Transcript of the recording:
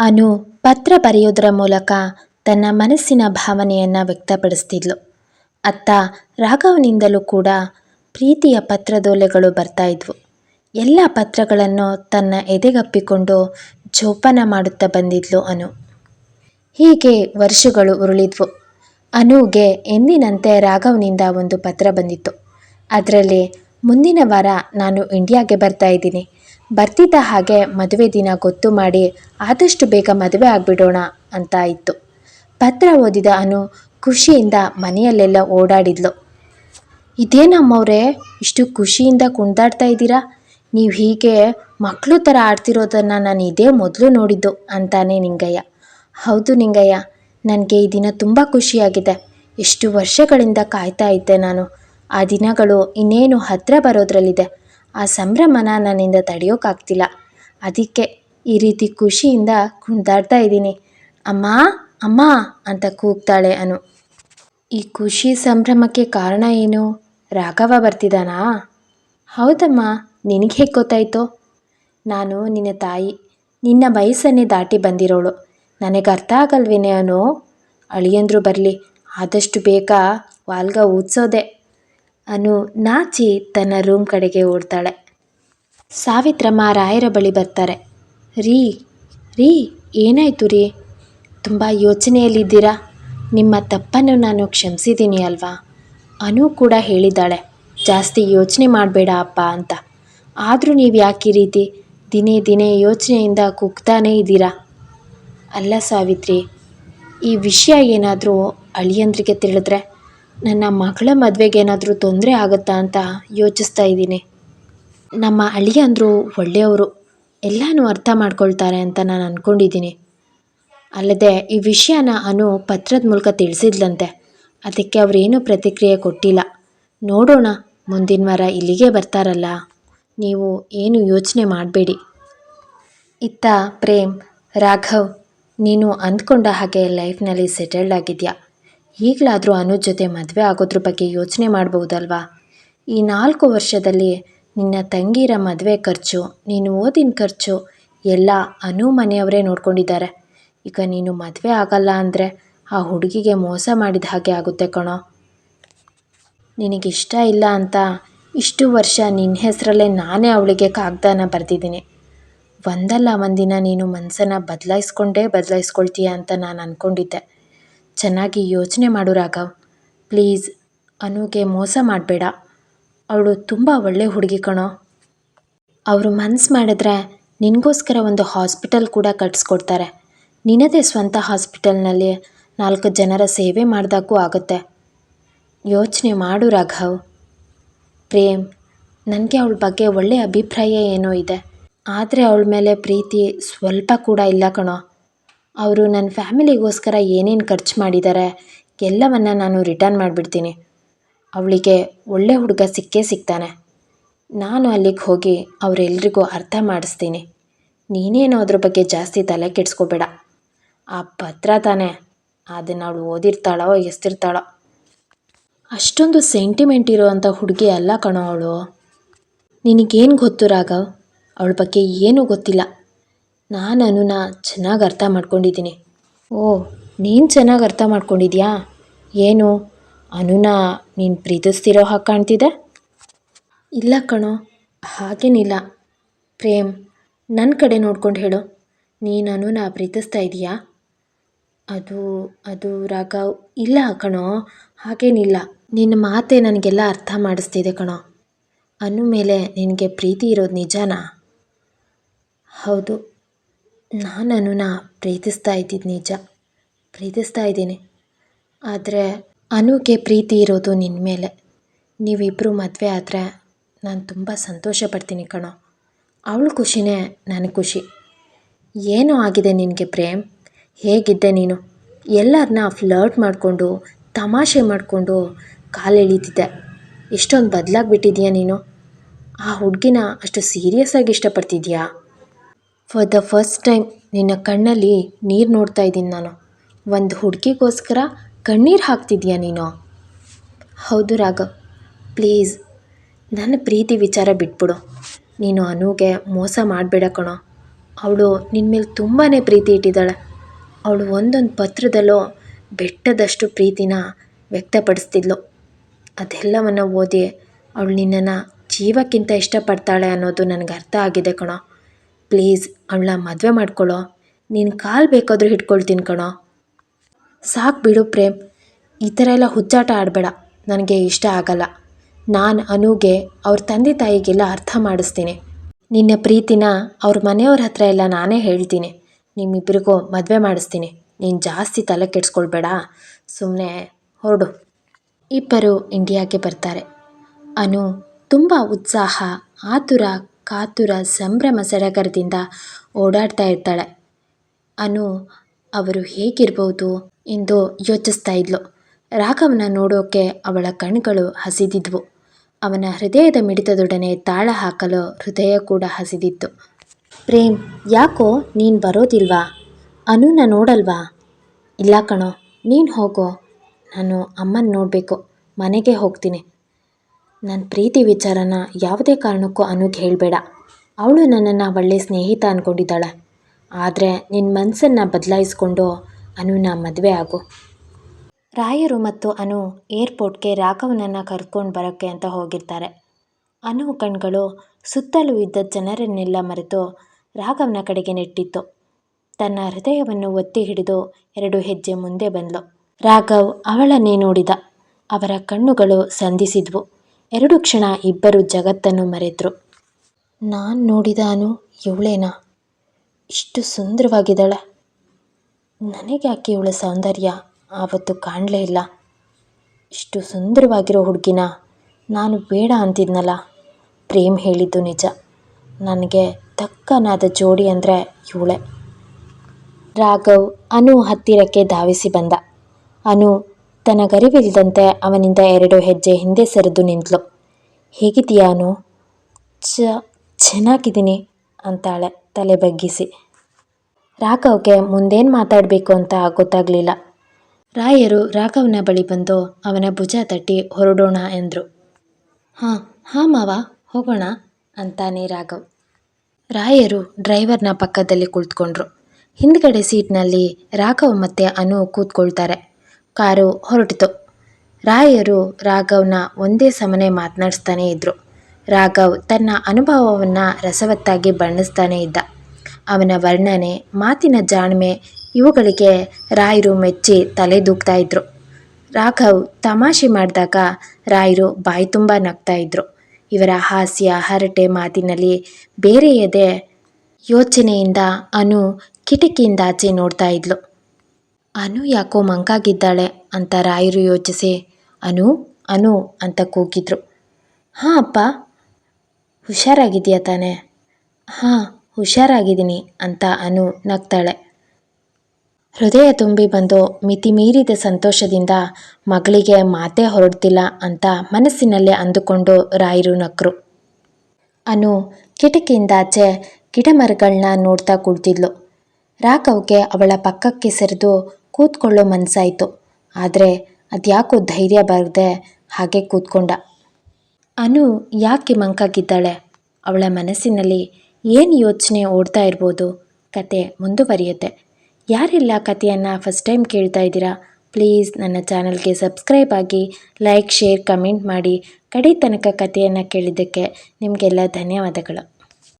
ಅನು ಪತ್ರ ಬರೆಯೋದರ ಮೂಲಕ ತನ್ನ ಮನಸ್ಸಿನ ಭಾವನೆಯನ್ನು ವ್ಯಕ್ತಪಡಿಸ್ತಿದ್ಲು. ಅತ್ತ ರಾಘವನಿಂದಲೂ ಕೂಡ ಪ್ರೀತಿಯ ಪತ್ರದೋಲೆಗಳು ಬರ್ತಾ ಇದ್ವು. ಎಲ್ಲ ಪತ್ರಗಳನ್ನು ತನ್ನ ಎದೆಗಪ್ಪಿಕೊಂಡು ಜೋಪಾನ ಮಾಡುತ್ತಾ ಬಂದಿದ್ಲು ಅನು. ಹೀಗೆ ವರ್ಷಗಳು ಉರುಳಿದ್ವು. ಅನುಗೆ ಎಂದಿನಂತೆ ರಾಘವ್ನಿಂದ ಒಂದು ಪತ್ರ ಬಂದಿತ್ತು. ಅದರಲ್ಲಿ, ಮುಂದಿನ ವಾರ ನಾನು ಇಂಡಿಯಾಗೆ ಬರ್ತಾ ಇದ್ದೀನಿ. ಬರ್ತಿದ್ದ ಹಾಗೆ ಮದುವೆ ದಿನ ಗೊತ್ತು ಮಾಡಿ ಆದಷ್ಟು ಬೇಗ ಮದುವೆ ಆಗಿಬಿಡೋಣ ಅಂತ ಇತ್ತು. ಪತ್ರ ಓದಿದ ಅನು ಖುಷಿಯಿಂದ ಮನೆಯಲ್ಲೆಲ್ಲ ಓಡಾಡಿದ್ಲು. ಇದೇನಮ್ಮವ್ರೆ ಇಷ್ಟು ಖುಷಿಯಿಂದ ಕುಣಿದಾಡ್ತಾ ಇದ್ದೀರಾ? ನೀವು ಹೀಗೆ ಮಕ್ಕಳು ಥರ ಆಡ್ತಿರೋದನ್ನು ನಾನು ಇದೇ ಮೊದಲು ನೋಡಿದ್ದು ಅಂತಾನೆ ನಿಂಗಯ್ಯ. ಹೌದು ನಿಂಗಯ್ಯ, ನನಗೆ ಈ ದಿನ ತುಂಬ ಖುಷಿಯಾಗಿದೆ. ಎಷ್ಟು ವರ್ಷಗಳಿಂದ ಕಾಯ್ತಾ ಇದ್ದೆ ನಾನು. ಆ ದಿನಗಳು ಇನ್ನೇನು ಹತ್ತಿರ ಬರೋದ್ರಲ್ಲಿದೆ. ಆ ಸಂಭ್ರಮನ ನನ್ನಿಂದ ತಡೆಯೋಕ್ಕಾಗ್ತಿಲ್ಲ ಅದಕ್ಕೆ ಈ ರೀತಿ ಖುಷಿಯಿಂದ ಕುಣಿದಾಡ್ತಾ ಇದ್ದೀನಿ. ಅಮ್ಮ ಅಮ್ಮ ಅಂತ ಕೂಗ್ತಾಳೆ ಅನು. ಈ ಖುಷಿ ಸಂಭ್ರಮಕ್ಕೆ ಕಾರಣ ಏನು? ರಾಘವ ಬರ್ತಿದ್ದಾನಾ ಹೌದಮ್ಮ, ನಿನಗೆ ಹೇಗೆ ಗೊತ್ತಾಯ್ತೋ? ನಾನು ನಿನ್ನ ತಾಯಿ, ನಿನ್ನ ವಯಸ್ಸನ್ನೇ ದಾಟಿ ಬಂದಿರೋಳು. ನನಗೆ ಅರ್ಥ ಆಗಲ್ವೇನೆ ಅನು? ಅಳಿಯಂದ್ರು ಬರಲಿ, ಆದಷ್ಟು ಬೇಗ ವಾಲ್ಗ ಊದ್ಸೋದೆ. ಅನು ನಾಚಿ ತನ್ನ ರೂಮ್ ಕಡೆಗೆ ಓಡ್ತಾಳೆ. ಸಾವಿತ್ರಮ್ಮ ರಾಯರ ಬಳಿ ಬರ್ತಾರೆ. ರೀ ರೀ, ಏನಾಯಿತು ರೀ? ತುಂಬ ಯೋಚನೆಯಲ್ಲಿದ್ದೀರಾ? ನಿಮ್ಮ ತಪ್ಪನ್ನು ನಾನು ಕ್ಷಮಿಸಿದ್ದೀನಿ ಅಲ್ವಾ? ಅನು ಕೂಡ ಹೇಳಿದ್ದಾಳೆ. ಜಾಸ್ತಿ ಯೋಚನೆ ಮಾಡಬೇಡ ಅಪ್ಪ ಅಂತ. ಆದರೂ ನೀವು ಯಾಕೆ ರೀತಿ ದಿನೇ ದಿನೇ ಯೋಚನೆಯಿಂದ ಕುಗ್ತಾನೇ ಇದ್ದೀರಾ? ಅಲ್ಲ ಸಾವಿತ್ರಿ, ಈ ವಿಷಯ ಏನಾದರೂ ಅಳಿಯಂದ್ರಿಗೆ ತಿಳಿದ್ರೆ? ನನ್ನ ಮಗಳ ಮದುವೆಗೆ ಏನಾದರೂ ತೊಂದರೆ ಆಗುತ್ತಾ ಅಂತ ಯೋಚಿಸ್ತಾ ಇದ್ದೀನಿ. ನಮ್ಮ ಅಳಿಯಂದ್ರು ಒಳ್ಳೆಯವರು. ಎಲ್ಲನೂ ಅರ್ಥ ಮಾಡ್ಕೊಳ್ತಾರೆ ಅಂತ ನಾನು ಅಂದ್ಕೊಂಡಿದ್ದೀನಿ ಅಲ್ಲದೆ ಈ ವಿಷಯನ ಅನು ಪತ್ರದ ಮೂಲಕ ತಿಳಿಸಿದ್ಲಂತೆ. ಅದಕ್ಕೆ ಅವರೇನು ಪ್ರತಿಕ್ರಿಯೆ ಕೊಟ್ಟಿಲ್ಲ. ನೋಡೋಣ, ಮುಂದಿನ ವಾರ ಇಲ್ಲಿಗೆ ಬರ್ತಾರಲ್ಲ. ನೀವು ಏನು ಯೋಚನೆ ಮಾಡಬೇಡಿ. ಇತ್ತ ಪ್ರೇಮ್, ರಾಘವ್, ನೀನು ಅಂದ್ಕೊಂಡ ಹಾಗೆ ಲೈಫ್ನಲ್ಲಿ ಸೆಟಲ್ಡ್ ಆಗಿದೆಯಾ? ಈಗಲಾದರೂ ಅನು ಜೊತೆ ಮದುವೆ ಆಗೋದ್ರ ಬಗ್ಗೆ ಯೋಚನೆ ಮಾಡ್ಬೋದಲ್ವಾ ಈ ನಾಲ್ಕು ವರ್ಷದಲ್ಲಿ ನಿನ್ನ ತಂಗಿರ ಮದುವೆ ಖರ್ಚು, ನೀನು ಓದಿನ ಖರ್ಚು ಎಲ್ಲ ಅನು ಮನೆಯವರೇ ನೋಡ್ಕೊಂಡಿದ್ದಾರೆ. ಈಗ ನೀನು ಮದುವೆ ಆಗಲ್ಲ ಅಂದರೆ ಆ ಹುಡುಗಿಗೆ ಮೋಸ ಮಾಡಿದ ಹಾಗೆ ಆಗುತ್ತೆ ಕಣೋ. ನಿನಗಿಷ್ಟ ಇಲ್ಲ ಅಂತ ಇಷ್ಟು ವರ್ಷ ನಿನ್ನ ಹೆಸರಲ್ಲೇ ನಾನೇ ಅವಳಿಗೆ ಕಾಗ್ದಾನ ಬರೆದಿದ್ದೀನಿ. ಒಂದಲ್ಲ ಒಂದಿನ ನೀನು ಮನಸ್ಸನ್ನು ಬದಲಾಯಿಸ್ಕೊಂಡೇ ಬದಲಾಯಿಸ್ಕೊಳ್ತೀಯ ಅಂತ ನಾನು ಅಂದ್ಕೊಂಡಿದ್ದೆ ಚೆನ್ನಾಗಿ ಯೋಚನೆ ಮಾಡು ರಾಘವ್. ಪ್ಲೀಸ್, ಅನುಗೆ ಮೋಸ ಮಾಡಬೇಡ. ಅವಳು ತುಂಬ ಒಳ್ಳೆ ಹುಡುಗಿ ಕಣೋ. ಅವರು ಮನ್ಸು ಮಾಡಿದ್ರೆ ನಿನಗೋಸ್ಕರ ಒಂದು ಹಾಸ್ಪಿಟಲ್ ಕೂಡ ಕಟ್ಸ್ಕೊಡ್ತಾರೆ. ನಿನ್ನದೇ ಸ್ವಂತ ಹಾಸ್ಪಿಟಲ್ನಲ್ಲಿ ನಾಲ್ಕು ಜನರ ಸೇವೆ ಮಾಡಿದಾಗೂ ಆಗುತ್ತೆ. ಯೋಚನೆ ಮಾಡು ರಾಘವ್. ಪ್ರೇಮ್, ನನಗೆ ಅವಳ ಬಗ್ಗೆ ಒಳ್ಳೆಯ ಅಭಿಪ್ರಾಯ ಏನೋ ಇದೆ. ಆದರೆ ಅವಳ ಮೇಲೆ ಪ್ರೀತಿ ಸ್ವಲ್ಪ ಕೂಡ ಇಲ್ಲ ಕಣೋ. ಅವರು ನನ್ನ ಫ್ಯಾಮಿಲಿಗೋಸ್ಕರ ಏನೇನು ಖರ್ಚು ಮಾಡಿದ್ದಾರೆ ಎಲ್ಲವನ್ನು ನಾನು ರಿಟರ್ನ್ ಮಾಡಿಬಿಡ್ತೀನಿ. ಅವಳಿಗೆ ಒಳ್ಳೆ ಹುಡುಗ ಸಿಕ್ಕೇ ಸಿಗ್ತಾನೆ. ನಾನು ಅಲ್ಲಿಗೆ ಹೋಗಿ ಅವರೆಲ್ರಿಗೂ ಅರ್ಥ ಮಾಡಿಸ್ತೀನಿ. ನೀನೇನು ಅದ್ರ ಬಗ್ಗೆ ಜಾಸ್ತಿ ತಲೆ ಕೆಡಿಸ್ಕೋಬೇಡ. ಆ ಪತ್ರ ತಾನೇ. ಅದನ್ನು ಅವಳು ಓದಿರ್ತಾಳೋ, ಎಸ್ತಿರ್ತಾಳೋ. ಅಷ್ಟೊಂದು ಸೆಂಟಿಮೆಂಟ್ ಇರೋವಂಥ ಹುಡುಗಿ ಅಲ್ಲ ಕಣೋ ಅವಳು. ನಿನಗೇನು ಗೊತ್ತು ರಾಘವ್? ಅವಳ ಬಗ್ಗೆ ಏನೂ ಗೊತ್ತಿಲ್ಲ. ನಾನು ಅನುನ ಚೆನ್ನಾಗಿ ಅರ್ಥ ಮಾಡ್ಕೊಂಡಿದ್ದೀನಿ. ಓ, ನೀನು ಚೆನ್ನಾಗಿ ಅರ್ಥ ಮಾಡ್ಕೊಂಡಿದ್ಯಾ? ಏನು, ಅನುನ ನೀನು ಪ್ರೀತಿಸ್ತಿರೋ ಹಾಗೆ ಕಾಣ್ತಿದೆ? ಇಲ್ಲ ಕಣೋ, ಹಾಗೇನಿಲ್ಲ. ಪ್ರೇಮ್ ನನ್ನ ಕಡೆ ನೋಡ್ಕೊಂಡು ಹೇಳು. ನೀನು ಅನುನ ಪ್ರೀತಿಸ್ತಾ ಇದೀಯಾ ಅದು ಅದು ರಾಘವ್, ಇಲ್ಲ ಕಣೋ, ಹಾಗೇನಿಲ್ಲ. ನಿನ್ನ ಮಾತೆ ನನಗೆಲ್ಲ ಅರ್ಥ ಮಾಡಿಸ್ತಿದೆ ಕಣೋ. ಅನು ಮೇಲೆ ನಿನಗೆ ಪ್ರೀತಿ ಇರೋದು ನಿಜಾನ? ಹೌದು ನಾನು ಅನುನ ಪ್ರೀತಿಸ್ತಾ ಇದ್ದಿದ್ದು ನಿಜ. ಪ್ರೀತಿಸ್ತಾ ಇದ್ದೀನಿ. ಆದರೆ ಅನುಗೆ ಪ್ರೀತಿ ಇರೋದು ನಿನ್ನ ಮೇಲೆ. ನೀವಿಬ್ಬರು ಮದುವೆ ಆದರೆ ನಾನು ತುಂಬ ಸಂತೋಷ ಪಡ್ತೀನಿ ಕಣೋ. ಅವಳ ಖುಷಿನೇ ನನಗೆ ಖುಷಿ. ಏನೋ ಆಗಿದೆ ನಿನಗೆ ಪ್ರೇಮ್? ಹೇಗಿದ್ದೆ ನೀನು? ಎಲ್ಲರನ್ನ ಫ್ಲರ್ಟ್ ಮಾಡಿಕೊಂಡು, ತಮಾಷೆ ಮಾಡಿಕೊಂಡು ಕಾಲೆಳೀತಿದ್ದೆ ಎಷ್ಟೊಂದು ಬದಲಾಗ್ಬಿಟ್ಟಿದ್ಯಾ ನೀನು? ಆ ಹುಡುಗಿನ ಅಷ್ಟು ಸೀರಿಯಸ್ ಆಗಿ ಇಷ್ಟಪಡ್ತಿದ್ಯಾ? ಫಾರ್ ದ ಫಸ್ಟ್ ಟೈಮ್ ನಿನ್ನ ಕಣ್ಣಲ್ಲಿ ನೀರು ನೋಡ್ತಾ ಇದ್ದೀನಿ ನಾನು. ಒಂದು ಹುಡುಗಿಗೋಸ್ಕರ ಕಣ್ಣೀರು ಹಾಕ್ತಿದ್ಯಾ ನೀನು? ಹೌದು ರಾಘವ್. ಪ್ಲೀಸ್, ನನ್ನ ಪ್ರೀತಿ ವಿಚಾರ ಬಿಟ್ಬಿಡು. ನೀನು ಅನುಗೆ ಮೋಸ ಮಾಡಬೇಡ ಕಣೋ. ಅವಳು ನಿನ್ನ ಮೇಲೆ ತುಂಬಾ ಪ್ರೀತಿ ಇಟ್ಟಿದ್ದಾಳೆ. ಅವಳು ಒಂದೊಂದು ಪತ್ರದಲ್ಲೂ ಬೆಟ್ಟದಷ್ಟು ಪ್ರೀತಿನ ವ್ಯಕ್ತಪಡಿಸ್ತಿದ್ಲು. ಅದೆಲ್ಲವನ್ನು ಓದಿ ಅವಳು ನಿನ್ನನ್ನು ಜೀವಕ್ಕಿಂತ ಇಷ್ಟಪಡ್ತಾಳೆ ಅನ್ನೋದು ನನಗೆ ಅರ್ಥ ಆಗಿದೆ ಕಣೋ. ಪ್ಲೀಸ್ ಅವಳನ್ನ ಮದುವೆ ಮಾಡ್ಕೊಳ್ಳೋ ನೀನು ಕಾಲು ಬೇಕಾದರೂ ಹಿಡ್ಕೊಳ್ತೀನಿ ಕಣೋ. ಸಾಕು ಬಿಡು ಪ್ರೇಮ್. ಈ ಥರ ಎಲ್ಲ ಹುಚ್ಚಾಟ ಆಡಬೇಡ. ನನಗೆ ಇಷ್ಟ ಆಗಲ್ಲ. ನಾನು ಅನುಗೆ ಅವ್ರ ತಂದೆ ತಾಯಿಗೆಲ್ಲ ಅರ್ಥ ಮಾಡಿಸ್ತೀನಿ. ನಿನ್ನ ಪ್ರೀತಿನ ಅವ್ರ ಮನೆಯವ್ರ ಹತ್ರ ಎಲ್ಲ ನಾನೇ ಹೇಳ್ತೀನಿ. ನಿಮ್ಮಿಬ್ಬರಿಗೂ ಮದುವೆ ಮಾಡಿಸ್ತೀನಿ. ನೀನು ಜಾಸ್ತಿ ತಲೆ ಕೆಡಿಸ್ಕೊಳ್ಬೇಡ. ಸುಮ್ಮನೆ ಹೊರಡು. ಇಬ್ಬರು ಇಂಡಿಯಾಗೆ ಬರ್ತಾರೆ. ಅನು ತುಂಬ ಉತ್ಸಾಹ, ಆತುರ ಕಾತುರ ಸಂಭ್ರಮ ಸಡಗರದಿಂದ ಓಡಾಡ್ತಾ ಇರ್ತಾಳೆ. ಅನು, ಅವರು ಹೇಗಿರ್ಬೋದು? ಎಂದು ಯೋಚಿಸ್ತಾ ಇದ್ಲು. ರಾಘವನ ನೋಡೋಕೆ ಅವಳ ಕಣ್ಗಳು ಹಸಿದಿದ್ವು. ಅವನ ಹೃದಯದ ಮಿಡಿತದೊಡನೆ ತಾಳ ಹಾಕಲು ಹೃದಯ ಕೂಡ ಹಸಿದಿತ್ತು. ಪ್ರೇಮ್, ಯಾಕೋ ನೀನು ಬರೋದಿಲ್ವಾ? ಅನುನ ನೋಡಲ್ವಾ? ಇಲ್ಲ ಕಣೋ, ನೀನು ಹೋಗೋ. ನಾನು ಅಮ್ಮನ ನೋಡಬೇಕು. ಮನೆಗೆ ಹೋಗ್ತೀನಿ. ನನ್ನ ಪ್ರೀತಿ ವಿಚಾರನ ಯಾವುದೇ ಕಾರಣಕ್ಕೂ ಅನುಗೆ ಹೇಳಬೇಡ. ಅವಳು ನನ್ನನ್ನು ಒಳ್ಳೆ ಸ್ನೇಹಿತ ಅಂದ್ಕೊಂಡಿದ್ದಾಳೆ ಆದರೆ ನಿನ್ನ ಮನಸ್ಸನ್ನು ಬದಲಾಯಿಸ್ಕೊಂಡು ಅನುನ ಮದುವೆ ಆಗು. ರಾಯರು ಮತ್ತು ಅನು ಏರ್ಪೋರ್ಟ್ಗೆ ರಾಘವನನ್ನು ಕರ್ಕೊಂಡು ಬರೋಕ್ಕೆ ಅಂತ ಹೋಗಿರ್ತಾರೆ. ಅನು ಕಣ್ಗಳು ಸುತ್ತಲೂ ಇದ್ದ ಜನರನ್ನೆಲ್ಲ ಮರೆತು ರಾಘವನ ಕಡೆಗೆ ನೆಟ್ಟಿತ್ತು. ತನ್ನ ಹೃದಯವನ್ನು ಒತ್ತಿ ಹಿಡಿದು ಎರಡು ಹೆಜ್ಜೆ ಮುಂದೆ ಬಂದಳು ರಾಘವ್, ಅವಳನ್ನೇ ನೋಡಿದ. ಅವರ ಕಣ್ಣುಗಳು ಸಂಧಿಸಿದ್ವು. ಎರಡು ಕ್ಷಣ ಇಬ್ಬರು ಜಗತ್ತನ್ನು ಮರೆತರು. ನಾನು ನೋಡಿದಾನು ಇವಳೇನಾ? ಇಷ್ಟು ಸುಂದರವಾಗಿದ್ದಾಳೆ. ನನಗೆ ಯಾಕೆ ಇವಳ ಸೌಂದರ್ಯ ಆವತ್ತು ಕಾಣಲೇ ಇಲ್ಲ? ಇಷ್ಟು ಸುಂದರವಾಗಿರೋ ಹುಡುಗಿನ ನಾನು ಬೇಡ ಅಂತಿದ್ನಲ್ಲ? ಪ್ರೇಮ್ ಹೇಳಿದ್ದು ನಿಜ. ನನಗೆ ತಕ್ಕನಾದ ಜೋಡಿ ಅಂದರೆ ಇವಳೆ. ರಾಘವ್ ಅನು ಹತ್ತಿರಕ್ಕೆ ಧಾವಿಸಿ ಬಂದ. ಅನು ತನಗರಿವಿಲ್ಲದಂತೆ ಅವನಿಂದ ಎರಡು ಹೆಜ್ಜೆ ಹಿಂದೆ ಸರಿದು ನಿಂತಳು ಹೇಗಿದೆಯಾನು ಚ, ಚೆನ್ನಾಗಿದ್ದೀನಿ, ಅಂತಾಳೆ ತಲೆ ಬಗ್ಗಿಸಿ. ರಾಘವ್ಗೆ ಮುಂದೇನು ಮಾತಾಡಬೇಕು ಅಂತ ಗೊತ್ತಾಗಲಿಲ್ಲ. ರಾಯರು ರಾಘವನ ಬಳಿ ಬಂದು ಅವನ ಭುಜ ತಟ್ಟಿ ಹೊರಡೋಣ ಎಂದರು. ಹಾಂ ಹಾಂ ಮಾವ, ಹೋಗೋಣ, ಅಂತಾನೆ ರಾಘವ್. ರಾಯರು ಡ್ರೈವರ್ನ ಪಕ್ಕದಲ್ಲಿ ಕುಳಿತುಕೊಂಡ್ರು. ಹಿಂದ್ಗಡೆ ಸೀಟ್ನಲ್ಲಿ ರಾಘವ್ ಮತ್ತು ಅನು ಕೂತ್ಕೊಳ್ತಾರೆ. ಕಾರು ಹೊರಟಿತು. ರಾಯರು ರಾಘವ್ನ ಒಂದೇ ಸಮನೆ ಮಾತನಾಡಿಸ್ತಾನೇ ಇದ್ದರು ರಾಘವ್ ತನ್ನ ಅನುಭವವನ್ನು ರಸವತ್ತಾಗಿ ಬಣ್ಣಿಸ್ತಾನೆ ಇದ್ದ. ಅವನ ವರ್ಣನೆ, ಮಾತಿನ ಜಾಣ್ಮೆ ಇವುಗಳಿಗೆ ರಾಯರು ಮೆಚ್ಚಿ ತಲೆ ದೂಗ್ತಾ ಇದ್ರು. ರಾಘವ್ ತಮಾಷೆ ಮಾಡಿದಾಗ ರಾಯರು ಬಾಯಿ ತುಂಬ ನಗ್ತಾ ಇದ್ರು. ಇವರ ಹಾಸ್ಯ, ಹರಟೆ ಮಾತಿನಲ್ಲಿ ಬೇರೆಯದೇ ಯೋಚನೆಯಿಂದ ಅನು ಕಿಟಕಿಯಿಂದಾಚೆ ನೋಡ್ತಾ ಇದ್ಲು. ಅನು ಯಾಕೋ ಮಂಕಾಗಿದ್ದಾಳೆ ಅಂತ ರಾಯರು ಯೋಚಿಸಿ, ಅನು ಅನು, ಅಂತ ಕೂಗಿದ್ರು. ಹಾಂ, ಅಪ್ಪ. ಹುಷಾರಾಗಿದೆಯಾ ತಾನೆ? ಹಾಂ, ಹುಷಾರಾಗಿದ್ದೀನಿ, ಅಂತ ಅನು ನಗ್ತಾಳೆ. ಹೃದಯ ತುಂಬಿ ಬಂದು ಮಿತಿ ಮೀರಿದ ಸಂತೋಷದಿಂದ ಮಗಳಿಗೆ ಮಾತೇ ಹೊರಡ್ತಿಲ್ಲ ಅಂತ ಮನಸ್ಸಿನಲ್ಲೇ ಅಂದುಕೊಂಡು ರಾಯರು ನಕ್ರು. ಅನು ಕಿಟಕಿಯಿಂದಾಚೆ ಗಿಡಮರಗಳನ್ನ ನೋಡ್ತಾ ಕುಳಿತಿದ್ಲು ರಾಘವ್ಗೆ ಅವಳ ಪಕ್ಕಕ್ಕೆ ಸರಿದು ಕೂತ್ಕೊಳ್ಳೋ ಮನಸ್ಸಾಯಿತು ಆದರೆ ಅದ್ಯಾಕೋ ಧೈರ್ಯ ಬರದೆ ಹಾಗೆ ಕೂತ್ಕೊಂಡ. ಅನು ಯಾಕೆ ಮಂಕಾಗಿದ್ದಾಳೆ? ಅವಳ ಮನಸ್ಸಿನಲ್ಲಿ ಏನು ಯೋಚನೆ ಓಡ್ತಾ ಇರ್ಬೋದು? ಕತೆ ಮುಂದುವರಿಯುತ್ತೆ. ಯಾರೆಲ್ಲ ಕಥೆಯನ್ನು ಫಸ್ಟ್ ಟೈಮ್ ಕೇಳ್ತಾ ಇದ್ದೀರಾ ಪ್ಲೀಸ್ ನನ್ನ ಚಾನಲ್ಗೆ ಸಬ್ಸ್ಕ್ರೈಬ್ ಆಗಿ ಲೈಕ್ ಶೇರ್ ಕಮೆಂಟ್ ಮಾಡಿ. ಕಡೆ ತನಕ ಕಥೆಯನ್ನು ಕೇಳಿದ್ದಕ್ಕೆ ನಿಮಗೆಲ್ಲ ಧನ್ಯವಾದಗಳು.